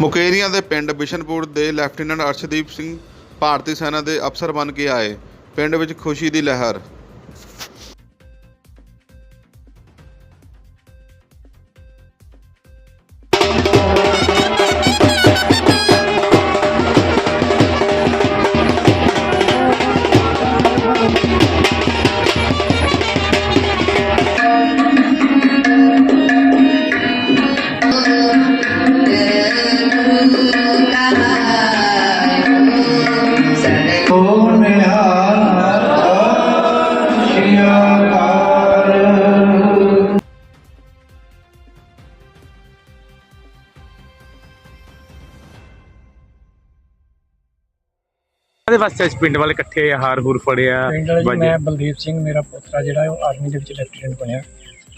ਮੁਕੇਰੀਆਂ ਦੇ ਪਿੰਡ ਬਿਸ਼ਨਪੁਰ ਦੇ ਲੈਫਟੀਨੈਂਟ ਅਰਸ਼ਦੀਪ ਸਿੰਘ ਭਾਰਤੀ ਸੈਨਾ ਦੇ ਅਫਸਰ ਬਣ ਕੇ ਆਏ। ਪਿੰਡ ਵਿੱਚ ਖੁਸ਼ੀ ਦੀ ਲਹਿਰ। ਉਹਦੇ ਵਾਸਤੇ ਇਸ ਪਿੰਡ ਵਾਲੇ ਇਕੱਠੇ ਹਾਰ ਹੂਰ ਫੜਿਆ ਪਿੰਡ ਵਾਲਾ ਜੀ ਬਾਜੀ। ਮੈਂ ਬਲਦੇਵ ਸਿੰਘ ਮੇਰਾ ਪੋਤਰਾ ਜਿਹੜਾ ਉਹ ਆਰਮੀ ਦੇ ਵਿੱਚ ਲੈਫਟੀਨੈਂਟ ਬਣਿਆ।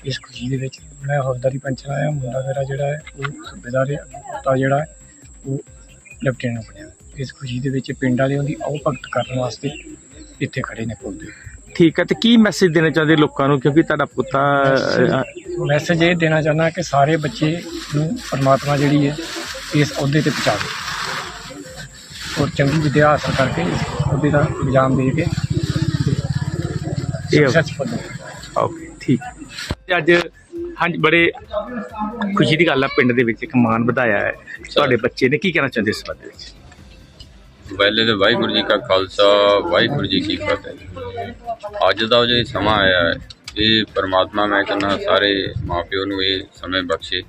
ਇਸ ਖੁਸ਼ੀ ਦੇ ਵਿੱਚ ਮੈਂ ਹੌਲਦਾਰੀ ਪੈਨਸ਼ਨ ਆਇਆ ਮੁੰਡਾ ਮੇਰਾ ਜਿਹੜਾ ਹੈ ਉਹ ਸੂਬੇਦਾਰ ਹੈ ਪੋਤਾ ਜਿਹੜਾ ਹੈ ਉਹ ਲੈਫਟੀਨੈਂਟ ਬਣਿਆ। ਇਸ ਖੁਸ਼ੀ ਦੇ ਵਿੱਚ ਪਿੰਡ ਵਾਲੇ ਉਹਦੀ ਆਓ ਭਗਤ ਕਰਨ ਵਾਸਤੇ ਇੱਥੇ ਖੜੇ ਨੇ ਪੁੱਲ ਦੇ ਠੀਕ ਹੈ ਤੇ ਕੀ ਮੈਸੇਜ ਦੇਣਾ ਚਾਹੁੰਦੇ ਲੋਕਾਂ ਨੂੰ? ਕਿਉਂਕਿ ਤੁਹਾਡਾ ਪੁੱਤਾ ਮੈਸੇਜ ਇਹ ਦੇਣਾ ਚਾਹੁੰਦਾ ਕਿ ਸਾਰੇ ਬੱਚੇ ਨੂੰ ਪਰਮਾਤਮਾ ਜਿਹੜੀ ਹੈ ਇਸ ਅਹੁਦੇ ਤੇ ਪਹੁੰਚਾਵੇ ਔਰ ਚੰਗੀ ਵਿਦਿਆ ਹਾਸਲ ਕਰਕੇ ਅਹੁਦੇ ਦਾ ਇਗਜ਼ਾਮ ਦੇ ਕੇ ਇਹ ਸਕਸੈਸਫੁਲ ਓਕੇ ਠੀਕ। ਹੈ। ਤੇ ਅੱਜ ਹਾਂਜੀ ਬੜੇ ਖੁਸ਼ੀ ਦੀ ਗੱਲ ਆ ਪਿੰਡ ਦੇ ਵਿੱਚ ਇੱਕ ਮਾਨ ਵਧਾਇਆ ਹੈ। ਤੁਹਾਡੇ ਬੱਚੇ ਨੇ ਕੀ ਕਹਿਣਾ ਚਾਹੁੰਦੇ ਇਸ ਬਾਰੇ ਵਿੱਚ? ਪਹਿਲੇ ਤੇ ਵਾਹਿਗੁਰੂ ਜੀ ਕਾ ਖਾਲਸਾ ਵਾਹਿਗੁਰੂ ਜੀ ਕੀ ਫਤਿਹ। ਅੱਜ ਦਾ ਜੋ ਸਮਾਂ ਆਇਆ ਹੈ ਇਹ ਪਰਮਾਤਮਾ ਮੈਂ ਕਹਿੰਦਾ ਸਾਰੇ ਮਾਪਿਓ ਨੂੰ ਇਹ ਸਮੇਂ ਬਖਸ਼ੇ।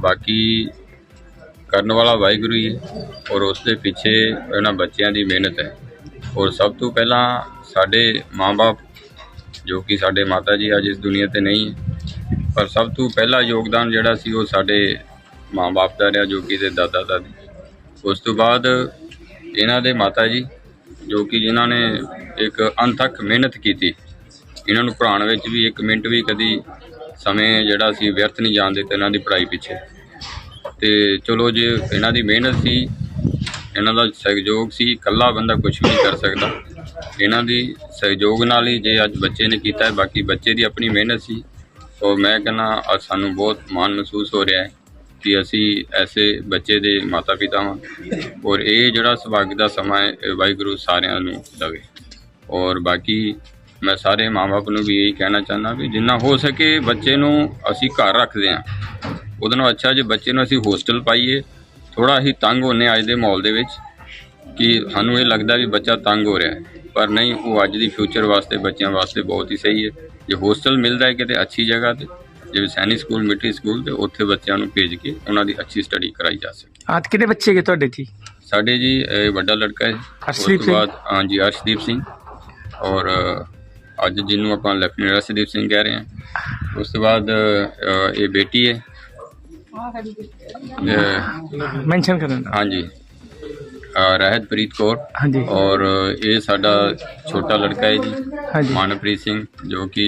ਬਾਕੀ ਕਰਨ ਵਾਲਾ ਵਾਹਿਗੁਰੂ ਹੀ ਹੈ ਔਰ ਉਸ ਦੇ ਪਿੱਛੇ ਇਹਨਾਂ ਬੱਚਿਆਂ ਦੀ ਮਿਹਨਤ ਹੈ। ਔਰ ਸਭ ਤੋਂ ਪਹਿਲਾਂ ਸਾਡੇ ਮਾਂ ਬਾਪ ਜੋ ਕਿ ਸਾਡੇ ਮਾਤਾ ਜੀ ਅੱਜ ਇਸ ਦੁਨੀਆ ਤੇ ਨਹੀਂ ਹੈ, ਪਰ ਸਭ ਤੋਂ ਪਹਿਲਾ ਯੋਗਦਾਨ ਜਿਹੜਾ ਸੀ ਉਹ ਸਾਡੇ ਮਾਂ-ਬਾਪ ਦਾ ਰਿਹਾ, ਜੋ ਕਿ ਦੇ ਦਾਦਾ ਦਾਦੀ ਉਸ ਤੋਂ ਬਾਅਦ ਇਹਨਾਂ ਦੇ ਮਾਤਾ ਜੀ ਜੋ ਕਿ ਜਿਨ੍ਹਾਂ ਨੇ ਇੱਕ ਅਣਥੱਕ ਮਿਹਨਤ ਕੀਤੀ, ਇਹਨਾਂ ਨੂੰ ਪੜ੍ਹਾਉਣ ਵਿੱਚ ਵੀ ਇੱਕ ਮਿੰਟ ਵੀ ਕਦੀ ਸਮੇਂ ਜਿਹੜਾ ਸੀ ਵਿਅਰਥ ਨਹੀਂ ਜਾਣ ਦਿੱਤਾ ਇਹਨਾਂ ਦੀ ਪੜ੍ਹਾਈ ਪਿੱਛੇ। ਤੇ ਚਲੋ ਜੇ ਇਹਨਾਂ ਦੀ ਮਿਹਨਤ ਸੀ, ਇਹਨਾਂ ਦਾ ਸਹਿਯੋਗ ਸੀ, ਇਕੱਲਾ ਬੰਦਾ ਕੁਝ ਵੀ ਨਹੀਂ ਕਰ ਸਕਦਾ। ਇਹਨਾਂ ਦੀ ਸਹਿਯੋਗ ਨਾਲ ਹੀ ਜੇ ਅੱਜ ਬੱਚੇ ਨੇ ਕੀਤਾ ਹੈ, ਬਾਕੀ ਬੱਚੇ ਦੀ ਆਪਣੀ ਮਿਹਨਤ ਸੀ। ਸੋ ਮੈਂ ਕਹਿੰਦਾ ਸਾਨੂੰ ਬਹੁਤ ਮਾਣ ਮਹਿਸੂਸ ਹੋ ਰਿਹਾ ਹੈ ਕਿ ਅਸੀਂ ਐਸੇ ਬੱਚੇ ਦੇ ਮਾਤਾ ਪਿਤਾ ਹਾਂ ਔਰ ਇਹ ਜਿਹੜਾ ਸੁਭਾਗ ਦਾ ਸਮਾਂ ਹੈ ਵਾਹਿਗੁਰੂ ਸਾਰਿਆਂ ਨੂੰ ਦੇਵੇ। ਔਰ ਬਾਕੀ ਮੈਂ ਸਾਰੇ ਮਾਪੇ ਨੂੰ ਵੀ ਇਹੀ ਕਹਿਣਾ ਚਾਹੁੰਦਾ ਵੀ ਜਿੰਨਾ ਹੋ ਸਕੇ ਬੱਚੇ ਨੂੰ ਅਸੀਂ ਘਰ ਰੱਖਦੇ ਹਾਂ। ਉਹਦੇ ਨਾਲੋਂ ਅੱਛਾ ਜੇ ਬੱਚੇ ਨੂੰ ਅਸੀਂ ਹੋਸਟਲ ਪਾਈਏ ਥੋੜਾ ਹੀ ਤੰਗ ਹੋਨੇ ਅੱਜ ਦੇ ਮਾਹੌਲ ਦੇ ਵਿੱਚ ਕਿ ਸਾਨੂੰ ਇਹ ਲੱਗਦਾ ਵੀ ਬੱਚਾ ਤੰਗ ਹੋ ਰਿਹਾ ਹੈ। ਪਰ ਨਹੀਂ ਉਹ ਅੱਜ ਦੀ ਫਿਊਚਰ ਵਾਸਤੇ ਬੱਚਿਆਂ ਵਾਸਤੇ ਬਹੁਤ ਹੀ ਸਹੀ ਹੈ। ਜੇ ਹੋਸਟਲ ਮਿਲਦਾ ਹੈ ਕਿਤੇ ਅੱਛੀ ਜਗ੍ਹਾ ਤੇ ਜਿਵੇਂ ਸੈਨਿਕ ਸਕੂਲ ਮਿਲਟਰੀ ਸਕੂਲ ਤੇ ਉੱਥੇ ਬੱਚਿਆਂ ਨੂੰ ਭੇਜ ਕੇ ਉਹਨਾਂ ਦੀ ਅੱਛੀ ਸਟੱਡੀ ਕਰਾਈ ਜਾ ਸਕੇ। ਅੱਜ ਕਿੰਨੇ ਬੱਚੇ ਹੈਗੇ ਤੁਹਾਡੇ ਜੀ ਸਾਡੇ ਜੀ ਇਹ ਵੱਡਾ ਲੜਕਾ ਹੈ। ਉਸ ਅਰਸ਼ਦੀਪ ਤੋਂ ਸਿੰਘ। ਬਾਅਦ ਹਾਂਜੀ ਅਰਸ਼ਦੀਪ ਸਿੰਘ। ਔਰ ਅੱਜ ਜਿਹਨੂੰ ਆਪਾਂ ਲੈਫਟੀਨੈਂਟ ਅਰਸ਼ਦੀਪ ਸਿੰਘ ਕਹਿ ਰਹੇ ਹਾਂ। ਉਸ ਤੋਂ ਬਾਅਦ ਇਹ ਬੇਟੀ ਹੈ। ਮੈਂਸ਼ਨ ਕਰਨ ਹਾਂਜੀ। ਰਹਿਤਪ੍ਰੀਤ ਕੌਰ। ਹਾਂਜੀ। ਔਰ ਇਹ ਸਾਡਾ ਛੋਟਾ ਲੜਕਾ ਹੈ ਜੀ ਹਾਂਜੀ। ਮਾਨਪ੍ਰੀਤ ਸਿੰਘ ਜੋ ਕਿ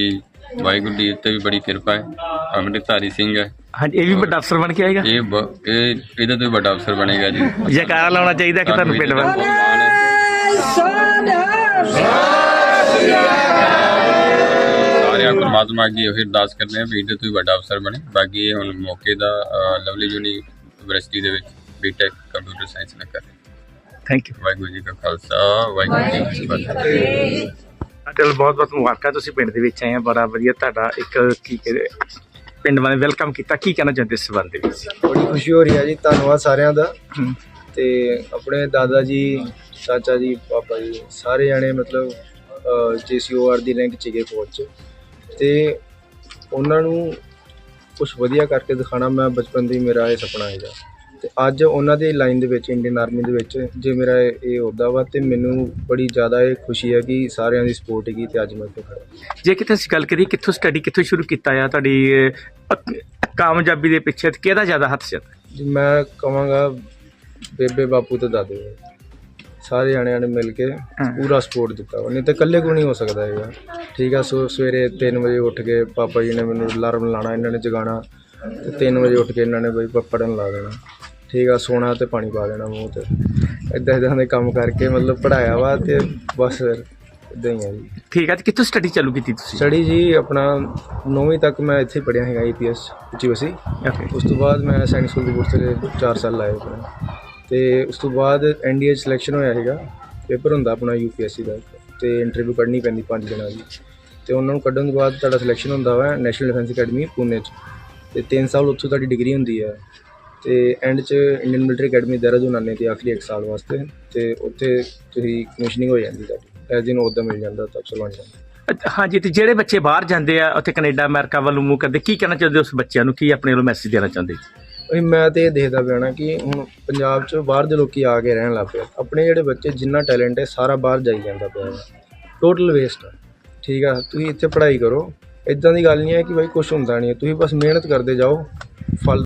ਵਾਹਿਗੁਰੂ ਦੀ ਤੇ ਵੀ ਬੜੀ ਕਿਰਪਾ ਹੈ ਅੰਮ੍ਰਿਤਧਾਰੀ ਸਿੰਘ ਹੈ। ਹਾਂਜੀ ਇਹ ਵੀ ਵੱਡਾ ਅਫਸਰ ਬਣ ਕੇ ਆਏਗਾ? ਇਹ ਇਹ ਇਹਦੇ ਤੋਂ ਵੀ ਵੱਡਾ ਅਫਸਰ ਬਣੇਗਾ ਜੀ। ਜੈਕਾਰਾ ਲਾਉਣਾ ਚਾਹੀਦਾ ਕਿ ਤੁਹਾਨੂੰ ਪਿੰਡ ਵਾਲੇ ਮਾਣ ਹੈ। ਸਾਰਿਆਂ ਪਰਮਾਤਮਾ ਅੱਗੇ ਇਹ ਅਰਦਾਸ ਕਰਦੇ ਹਾਂ ਵੀ ਇਹਦੇ ਤੋਂ ਵੀ ਵੱਡਾ ਅਫਸਰ ਬਣੇ। ਬਾਕੀ ਇਹ ਹੁਣ ਮੌਕੇ ਦਾ ਅ, ਲਵਲੀ ਯੂਨੀਵਰਸਿਟੀ ਦੇ ਵਿੱਚ ਬੀਟੈਕ ਕੰਪਿਊਟਰ ਸਾਇੰਸ ਨਾਲ ਕਰ ਰਹੇ ਥੈਂਕ ਯੂ ਵਾਹਿਗੁਰੂ ਜੀ ਕਾ ਖਾਲਸਾ ਵਾਹਿਗੁਰੂ ਜੀ ਕੀ ਫਤਿਹ। ਚਲ ਬਹੁਤ ਬਹੁਤ ਮੁਬਾਰਕਾਂ। ਤੁਸੀਂ ਪਿੰਡ ਦੇ ਵਿੱਚ ਆਏ ਆ ਬੜਾ ਵਧੀਆ ਤੁਹਾਡਾ ਇੱਕ ਕੀ ਕਹਿੰਦੇ ਪਿੰਡ ਵਾਲੇ ਵੈਲਕਮ ਕੀਤਾ। ਕੀ ਕਹਿਣਾ ਚਾਹੁੰਦੇ ਇਸ ਸੰਬੰਧ ਦੇ ਵਿੱਚ? ਬੜੀ ਖੁਸ਼ੀ ਹੋ ਰਹੀ ਹੈ ਜੀ ਧੰਨਵਾਦ ਸਾਰਿਆਂ ਦਾ। ਹਮ, ਤੇ ਆਪਣੇ ਦਾਦਾ ਜੀ ਚਾਚਾ ਜੀ ਪਾਪਾ ਜੀ ਸਾਰੇ ਜਾਣੇ ਮਤਲਬ ਜੀਸੀਓਆਰ ਦੀ ਰੈਂਕ ਚ ਗਏ ਫੌਜ ਚ। ਤੇ ਉਹਨਾਂ ਨੂੰ ਕੁਝ ਵਧੀਆ ਕਰਕੇ ਦਿਖਾਣਾ ਮੈਂ ਬਚਪਨ ਦੀ ਮੇਰਾ ਇਹ ਸੁਪਨਾ ਹੈਗਾ। ਤੇ ਅੱਜ ਉਹਨਾਂ ਦੀ ਲਾਈਨ ਦੇ ਵਿੱਚ ਇੰਡੀਅਨ ਆਰਮੀ ਦੇ ਵਿੱਚ ਜੇ ਮੇਰਾ ਇਹ ਅਹੁਦਾ ਵਾ ਤੇ ਮੈਨੂੰ ਬੜੀ ਜ਼ਿਆਦਾ ਇਹ ਖੁਸ਼ੀ ਹੈ ਕਿ ਸਾਰਿਆਂ ਦੀ ਸਪੋਰਟ ਹੈਗੀ ਤੇ ਅੱਜ ਮੈਂ ਇੱਥੇ ਖੜਾ ਜੇ ਕਿਤੇ ਅਸੀਂ ਗੱਲ ਕਰੀਏ ਕਿੱਥੋਂ ਸਟੱਡੀ ਕਿੱਥੋਂ ਸ਼ੁਰੂ ਕੀਤਾ ਆ ਤੁਹਾਡੀ ਕਾਮਯਾਬੀ ਦੇ ਪਿੱਛੇ ਕਿਹਦਾ ਜ਼ਿਆਦਾ ਹੱਥ ਜੀ ਮੈਂ ਕਹਾਂਗਾ ਬੇਬੇ ਬਾਪੂ ਤੇ ਦਾਦੇ। ਸਾਰੇ ਜਾਣਿਆਂ ਨੇ ਮਿਲ ਕੇ ਪੂਰਾ ਸਪੋਰਟ ਦਿੱਤਾ। ਨਹੀਂ ਤਾਂ ਇਕੱਲੇ ਕੋ ਨਹੀਂ ਹੋ ਸਕਦਾ ਹੈਗਾ। ਠੀਕ ਆ ਸੋ ਸਵੇਰੇ 3 ਵਜੇ ਉੱਠ ਕੇ ਪਾਪਾ ਜੀ ਨੇ ਮੈਨੂੰ ਅਲਾਰਮ ਲਾਣਾ ਇਹਨਾਂ ਨੇ ਜਗਾਣਾ ਤੇ 3 ਵਜੇ ਉੱਠ ਕੇ ਇਹਨਾਂ ਨੇ ਬਈ ਪ- ਪੜ੍ਹਨ ਲਾ ਦੇਣਾ। ਠੀਕ ਆ ਸੋਣਾ ਤੇ ਪਾਣੀ ਪਾ ਦੇਣਾ ਮੂੰਹ ਤੇ। ਇਦਾਂ ਇਦਾਂ ਦੇ ਕੰਮ ਕਰਕੇ ਮਤਲਬ ਪੜਾਇਆ ਵਾ ਤੇ ਬਸ ਫਿਰ ਇਦਾਂ ਹੀ ਹੈ ਜੀ। ਠੀਕ ਹੈ ਤੇ ਕਿੱਥੋਂ ਸਟੱਡੀ ਚਾਲੂ ਕੀਤੀ ਤੁਸੀਂ? ਸਟੱਡੀ ਜੀ ਆਪਣਾ 9ਵੀਂ ਤੱਕ ਮੈਂ ਇੱਥੇ ਪੜ੍ਹਿਆ ਹੈਗਾ ਈਪੀਐਸ ਉੱਚੀ ਵਸੀ ਉਸ ਤੋਂ ਬਾਅਦ ਮੈਂ ਸੈਨਿਕ ਸਕੂਲ ਕਪੂਰਥਲੇ 4 ਸਾਲ ਲਾਏ। ਆਪਣੇ ਤੇ ਉਸ ਤੋਂ ਬਾਅਦ ਐਨਡੀਏ ਸਿਲੈਕਸ਼ਨ ਹੋਇਆ ਹੈਗਾ ਪੇਪਰ ਹੁੰਦਾ ਆਪਣਾ ਯੂਪੀਐਸਸੀ ਦਾ ਤੇ ਇੰਟਰਵਿਊ ਕੱਢਣੀ ਪੈਂਦੀ 5 ਦਿਨਾਂ ਦੀ। ਤੇ ਉਹਨਾਂ ਨੂੰ ਕੱਢਣ ਤੋਂ ਬਾਅਦ ਤੁਹਾਡਾ ਸਿਲੈਕਸ਼ਨ ਹੁੰਦਾ ਵਾ ਨੈਸ਼ਨਲ ਡਿਫੈਂਸ ਅਕੈਡਮੀ ਪੂਨੇ 'ਚ। ਤੇ 3 ਸਾਲ ਉੱਥੋਂ ਤੁਹਾਡੀ ਡਿਗਰੀ ਹੁੰਦੀ ਹੈ ਤੇ ਐਂਡ 'ਚ ਇੰਡੀਅਨ ਮਿਲਟਰੀ ਅਕੈਡਮੀ ਦੇਹਰਾਦੂਨ ਆਉਂਦੇ ਤੇ ਆਖਰੀ 1 ਸਾਲ ਵਾਸਤੇ, ਤੇ ਉੱਥੇ ਤੁਸੀਂ ਕਮਿਸ਼ਨਿੰਗ ਹੋ ਜਾਂਦੀ ਤੁਹਾਡੀ। ਐਜ਼ ਇਨ ਉਹਦਾ ਮਿਲ ਜਾਂਦਾ ਤਾਂ ਅਫਸਰ ਬਣ ਜਾਂਦਾ। ਹਾਂਜੀ, ਤੇ ਜਿਹੜੇ ਬੱਚੇ ਬਾਹਰ ਜਾਂਦੇ ਆ, ਉੱਥੇ ਕੈਨੇਡਾ ਅਮਰੀਕਾ ਵੱਲ ਮੂਵ ਕਰਦੇ, ਕੀ ਕਹਿਣਾ ਚਾਹੁੰਦੇ ਉਸ ਬੱਚਿਆਂ ਨੂੰ? ਕੀ ਆਪਣੇ ਵੱਲੋਂ ਮੈਸੇਜ ਦੇਣਾ ਚਾਹੁੰਦੇ? ਵੀ ਮੈਂ ਤੇ ਇਹ ਦੇਖਦਾ ਪਿਆ ਨਾ ਕਿ ਹੁਣ ਪੰਜਾਬ 'ਚ ਬਾਹਰ ਦੇ ਲੋਕੀ ਆ ਕੇ ਰਹਿਣ ਲੱਗ ਪਏ ਆਪਣੇ ਜਿਹੜੇ ਬੱਚੇ ਜਿੰਨਾ ਟੈਲੈਂਟ ਹੈ, ਸਾਰਾ ਬਾਹਰ ਜਾਈ ਜਾਂਦਾ ਪਿਆ ਟੋਟਲ ਵੇਸਟ ਠੀਕ ਆ, ਤੁਸੀਂ ਇੱਥੇ ਪੜ੍ਹਾਈ ਕਰੋ। ਇਦਾਂ ਦੀ ਗੱਲ ਨਹੀਂ ਹੈ ਕਿ ਬਾਈ ਕੁਝ ਹੁੰਦਾ ਨਹੀਂ ਹੈ। ਤੁਸੀਂ ਬਸ ਮਿਹਨਤ ਕਰਦੇ ਜਾਓ, ਫਲ